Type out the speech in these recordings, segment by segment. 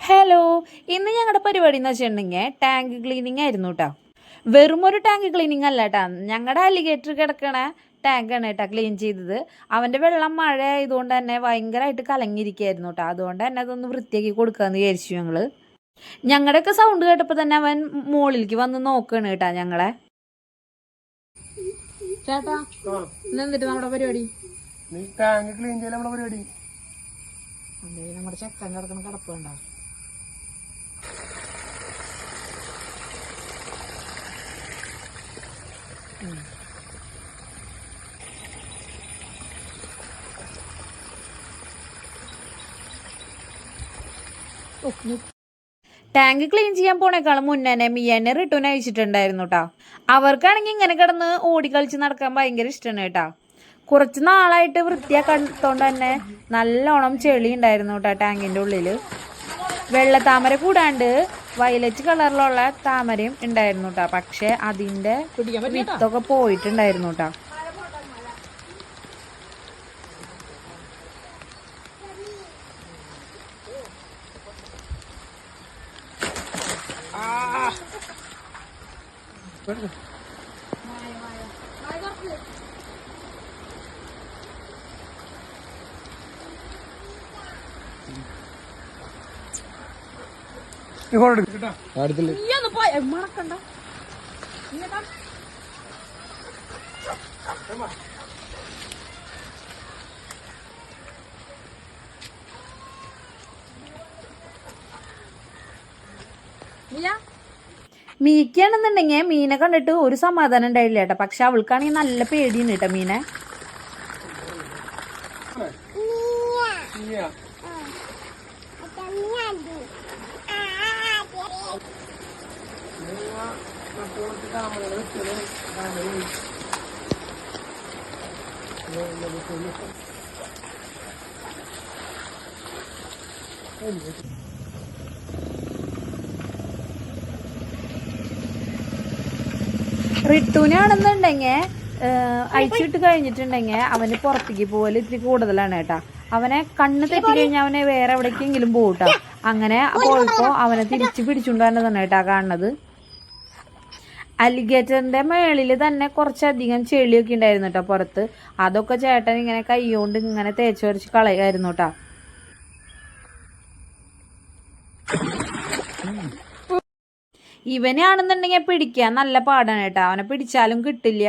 Hello ഇന്ന് ഞങ്ങളുടെ പരിപാടി എന്ന് വെച്ചിട്ടുണ്ടെങ്കിൽ ടാങ്ക് ക്ലീനിങ് ആയിരുന്നു കേട്ടോ വെറും ഒരു ടാങ്ക് ക്ലീനിങ് അല്ല കേട്ടോ ഞങ്ങളുടെ അലിഗേറ്റർ കിടക്കണ ടാങ്കാണ് കേട്ടോ ക്ലീൻ ചെയ്തത്. അവന്റെ വെള്ളം മഴ ആയതുകൊണ്ട് തന്നെ ഭയങ്കരമായിട്ട് കലങ്ങിയിരിക്കുകയായിരുന്നു കേട്ടോ അതുകൊണ്ട് തന്നെ അതൊന്ന് വൃത്തിയാക്കി കൊടുക്കാമെന്ന് വിചാരിച്ചു ഞങ്ങൾ ഞങ്ങളുടെയൊക്കെ സൗണ്ട് കേട്ടപ്പോൾ തന്നെ അവൻ മുകളിലേക്ക് വന്ന് നോക്കുകയാണ് കേട്ടോ ഞങ്ങളെ. ചേട്ടാ എന്നിട്ട് നമ്മുടെ പരിപാടി? നീ ടാങ്ക് ക്ലീൻ ചെയ്യല നമ്മുടെ പരിപാടി. നമ്മുടെ ചെക്കൻ കിടക്കുന്ന കിടപ്പ് ടാങ്ക് ക്ലീൻ ചെയ്യാൻ പോണേക്കാളും മുന്നേ തന്നെ മിയനെ റിട്ടേൺ അയച്ചിട്ടുണ്ടായിരുന്നു കേട്ടോ അവർക്കാണെങ്കിൽ ഇങ്ങനെ കിടന്ന് ഓടിക്കളിച്ച് നടക്കാൻ ഭയങ്കര ഇഷ്ടമാണ് കേട്ടോ കുറച്ച് നാളായിട്ട് വൃത്തിയാക്കാത്തോണ്ട് തന്നെ നല്ലോണം ചെളി ഉണ്ടായിരുന്നു കേട്ടോ ടാങ്കിന്റെ ഉള്ളിൽ വെള്ളത്താമര കൂടാണ്ട് വയലറ്റ് കളറിലുള്ള താമരയും ഉണ്ടായിരുന്നു കേട്ടോ പക്ഷെ അതിന്റെ വിത്തൊക്കെ പോയിട്ടുണ്ടായിരുന്നു കേട്ടോ Thank കേട്ടാ അടുത്തില്ല മീക്കാണെന്നുണ്ടെങ്കിൽ മീനെ കണ്ടിട്ട് ഒരു സമാധാനം ഉണ്ടായില്ല കേട്ടോ. പക്ഷെ അവൾക്കാണെങ്കിൽ നല്ല പേടിയുണ്ട് കേട്ടോ മീനെ. റിട്ടുവിനാണെന്നുണ്ടെങ്കിൽ അഴിച്ചിട്ട് കഴിഞ്ഞിട്ടുണ്ടെങ്കിൽ അവന് പുറത്തേക്ക് പോകൽ ഇത്തിരി കൂടുതലാണ് കേട്ടാ. അവനെ കണ്ണ് തെറ്റി കഴിഞ്ഞാൽ അവനെ വേറെ എവിടേക്കെങ്കിലും പോകട്ടോ കേട്ടോ. അങ്ങനെ പോയപ്പോ അവനെ തിരിച്ചു പിടിച്ചുകൊണ്ട് തന്നെ തന്നെ കേട്ടാ കാണുന്നത്. അലിഗേറ്ററിന്റെ മേളിൽ തന്നെ കുറച്ചധികം ചെളിയൊക്കെ ഉണ്ടായിരുന്നു കേട്ടോ പുറത്ത്. അതൊക്കെ ചേട്ടൻ ഇങ്ങനെ കൈകൊണ്ട് ഇങ്ങനെ തേച്ച് വരച്ച് കളയായിരുന്നു കേട്ടോ ഇവനെയാണെന്നുണ്ടെങ്കിൽ പിടിക്കാൻ നല്ല പാടാണ് കേട്ടോ. അവനെ പിടിച്ചാലും കിട്ടില്ല.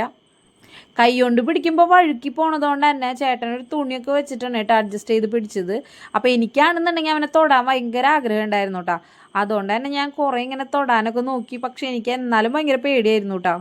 കൈ കൊണ്ട് പിടിക്കുമ്പോൾ വഴുക്കി പോണതുകൊണ്ട് തന്നെ ചേട്ടൻ ഒരു തുണിയൊക്കെ വെച്ചിട്ടാണ് കേട്ടോ അഡ്ജസ്റ്റ് ചെയ്ത് പിടിച്ചത്. അപ്പോൾ എനിക്കാണെന്നുണ്ടെങ്കിൽ അവനെ തൊടാൻ ഭയങ്കര ആഗ്രഹം ഉണ്ടായിരുന്നു കേട്ടോ. അതുകൊണ്ട് തന്നെ ഞാൻ കുറേ ഇങ്ങനെ തൊടാനൊക്കെ നോക്കി. പക്ഷെ എനിക്ക് എന്നാലും ഭയങ്കര പേടിയായിരുന്നു കേട്ടോ.